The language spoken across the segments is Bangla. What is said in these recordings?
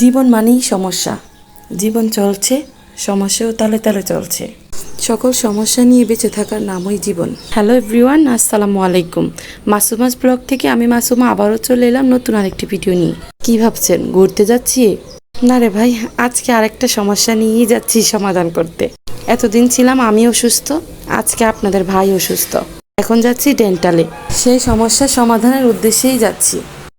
জীবন মানেই সমস্যা। জীবন চলছে সমস্যাও তালে তালে চলছে। সকল সমস্যা নিয়ে বেঁচে থাকার নামই জীবন। হ্যালো এভরিওয়ান আসসালামু আলাইকুম। মাসুমাস ব্লগ থেকে আমি মাসুমা আবারও চলে এলাম নতুন আরেকটি ভিডিও নিয়ে। কি ভাবছেন ঘুরতে যাচ্ছি? না রে ভাই, আজকে আরেকটা সমস্যা নিয়েই যাচ্ছি সমাধান করতে। এতদিন ছিলাম আমি অসুস্থ আজকে আপনাদের ভাই অসুস্থ এখন যাচ্ছি ডেন্টালে। সেই সমস্যার সমাধানের উদ্দেশ্যেই যাচ্ছি।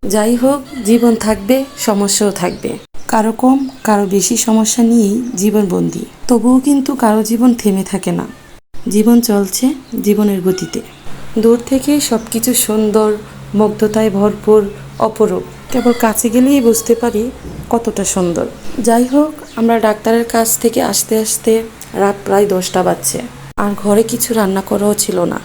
যাই হোক, জীবন থাকবে, সমস্যাও থাকবে। কারও কম, কারও বেশি সমস্যা নিয়েই জীবনবন্দি তবুও কিন্তু কারও জীবন থেমে থাকে না। জীবন চলছে জীবনের গতিতে। দূর থেকে সব কিছু সুন্দর, মুগ্ধতায় ভরপুর, অপরূপ। কেবল কাছে গেলেই বুঝতে পারি কতটা সুন্দর। যাই হোক, আমরা ডাক্তারের কাছ থেকে আসতে আসতে রাত প্রায় দশটা বাজছে। আর ঘরে কিছু রান্না করাও ছিল না।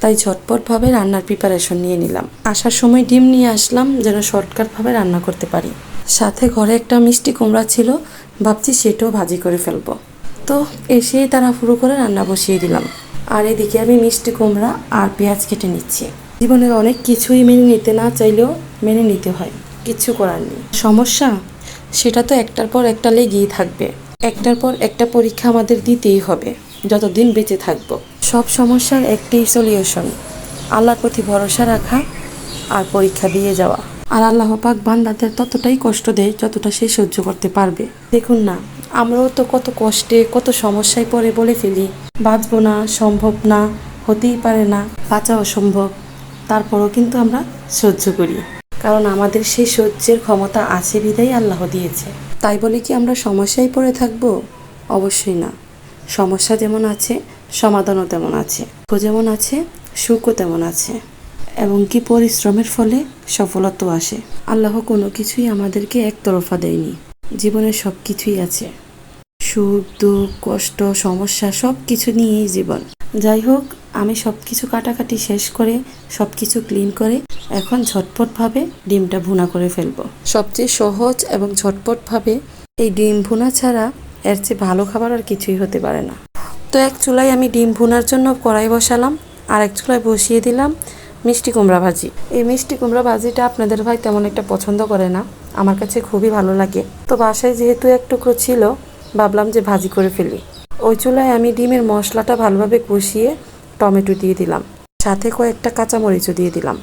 তাই ঝটপটভাবে রান্নার প্রিপারেশন নিয়ে নিলাম। আসার সময় ডিম নিয়ে আসলাম যেন শর্টকাটভাবে রান্না করতে পারি। সাথে ঘরে একটা মিষ্টি কুমড়া ছিল, ভাবছি সেটাও ভাজি করে ফেলব। তো এসেই তাড়াহুড়ো করে রান্না বসিয়ে দিলাম। আর এদিকে আমি মিষ্টি কুমড়া আর পেঁয়াজ কেটে নিচ্ছি। জীবনের অনেক কিছুই মেনে নিতে না চাইলেও মেনে নিতে হয়। কিচ্ছু করার নেই। সমস্যা? সেটা তো একটার পর একটা লেগেই থাকবে। একটার পর একটা পরীক্ষা আমাদের দিতেই হবে, যতদিন বেঁচে থাকব। সব সমস্যার একটাই সলিউশন আল্লাহর প্রতি ভরসা রাখা আর পরীক্ষা দিয়ে যাওয়া। আর আল্লাহ পাক বান্দাদের ততটাই কষ্ট দেয় যতটা সে সহ্য করতে পারবে। দেখুন না, আমরাও তো কত কষ্টে, কত সমস্যায় পড়ে বলে ফেলি। বাঁচবো না, সম্ভব না, হতেই পারে না বাঁচা অসম্ভব তারপরও কিন্তু আমরা সহ্য করি। কারণ আমাদের সেই সহ্যের ক্ষমতা আছে বিধাই আল্লাহ দিয়েছে। তাই বলে কি আমরা সমস্যায় পড়ে থাকব? অবশ্যই না। সমস্যা যেমন আছে, সমাধানও তেমন আছে। যেমন আছে, সুখও তেমন আছে। এবং কি পরিশ্রমের ফলে সফলতাও আসে। আল্লাহ কোনো কিছুই আমাদেরকে একতরফা দেয়নি। জীবনে সব কিছুই আছে। সুখ, দুঃখ, কষ্ট, সমস্যা সব কিছু নিয়েই জীবন। যাই হোক, আমি সব কিছু কাটাকাটি শেষ করে সব কিছু ক্লিন করে এখন ঝটপটভাবে ডিমটা ভুনা করে ফেলব। সবচেয়ে সহজ এবং ঝটপটভাবে এই ডিম ভুনা ছাড়া এর চেয়ে ভালো খাবার আর কিছুই হতে পারে না। তো এক চুলায় আমি ডিম ভুনার জন্য কড়াই বসালাম, আর এক চুলায় বসিয়ে দিলাম মিষ্টি কুমড়া ভাজি। এই মিষ্টি কুমড়া ভাজিটা আপনাদের ভাই তেমন একটা পছন্দ করে না, আমার কাছে খুবই ভালো লাগে। তো বাসায় যেহেতু এক টুকরো ছিল ভাবলাম যে ভাজি করে ফেলি। ওই চুলায় আমি ডিমের মশলাটা ভালোভাবে কষিয়ে টমেটো দিয়ে দিলাম। সাথে কয়েকটা কাঁচামরিচও দিয়ে দিলাম।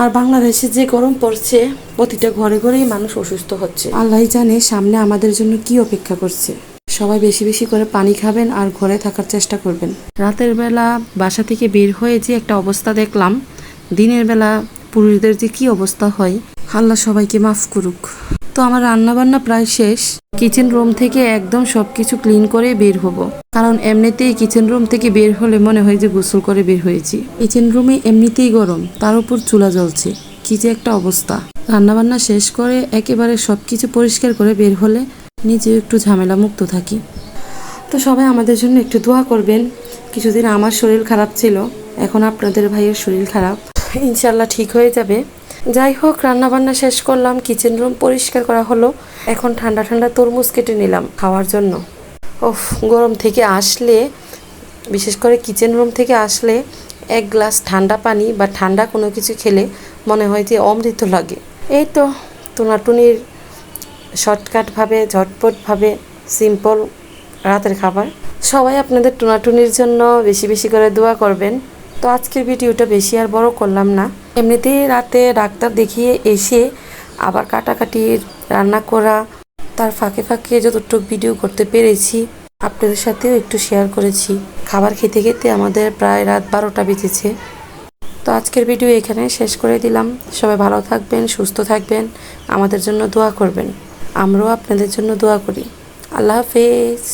আর বাংলাদেশে যে গরম পড়ছে, প্রতিটা ঘরে ঘরেই মানুষ অসুস্থ হচ্ছে। আল্লাহ জানে সামনে আমাদের জন্য কি অপেক্ষা করছে। সবাই বেশি বেশি করে পানি খাবেন আর ঘরে থাকার চেষ্টা করবেন। রাতের বেলা বাসা থেকে বের হয়ে যে একটা অবস্থা দেখলাম, দিনের বেলা পুরুষদের যে কি অবস্থা হয়, আল্লাহ সবাইকে মাফ করুক। তো আমার রান্নাবান্না প্রায় শেষ। কিচেন রুম থেকে একদম সব কিছু ক্লিন করে বের হব। কারণ এমনিতেই কিচেন রুম থেকে বের হলে মনে হয় যে গোসল করে বের হয়েছি। কিচেন রুমে এমনিতেই গরম, তার উপর চুলা জ্বলছে। কি যে একটা অবস্থা। রান্নাবান্না শেষ করে একেবারে সব কিছু পরিষ্কার করে বের হলে নিজে একটু ঝামেলা মুক্ত থাকি। তো সবাই আমাদের জন্য একটু দোয়া করবেন। কিছুদিন আমার শরীর খারাপ ছিল, এখন আপনাদের ভাইয়ের শরীর খারাপ। ইনশাল্লাহ ঠিক হয়ে যাবে। যাই হোক রান্না বান্না শেষ করলাম কিচেন রুম পরিষ্কার করা হলো। এখন ঠান্ডা ঠান্ডা তরমুজ কেটে নিলাম খাওয়ার জন্য। ওফ, গরম থেকে আসলে, বিশেষ করে কিচেন রুম থেকে আসলে এক গ্লাস ঠান্ডা পানি বা ঠান্ডা কোনো কিছু খেলে মনে হয় যে অমৃত লাগে। এই তো, টুনাটুনির শর্টকাটভাবে, ঝটপটভাবে সিম্পল রাতের খাবার। সবাই আপনাদের টুনাটুনির জন্য বেশি বেশি করে দোয়া করবেন। তো আজকের ভিডিওটা বেশি আর বড় করলাম না। এমনিতেই রাতে ডাক্তার দেখিয়ে এসে আবার কাটাকাটি রান্না করা, তার ফাঁকে ফাঁকে যতটুকু ভিডিও করতে পেরেছি, আপনাদের সাথেও একটু শেয়ার করেছি। খাবার খেতে খেতে আমাদের প্রায় রাত বারোটা বেজেছে। তো আজকের ভিডিও এখানে শেষ করে দিলাম। সবাই ভালো থাকবেন, সুস্থ থাকবেন, আমাদের জন্য দোয়া করবেন। আমরাও আপনাদের জন্য দোয়া করি। আল্লাহ হাফেজ।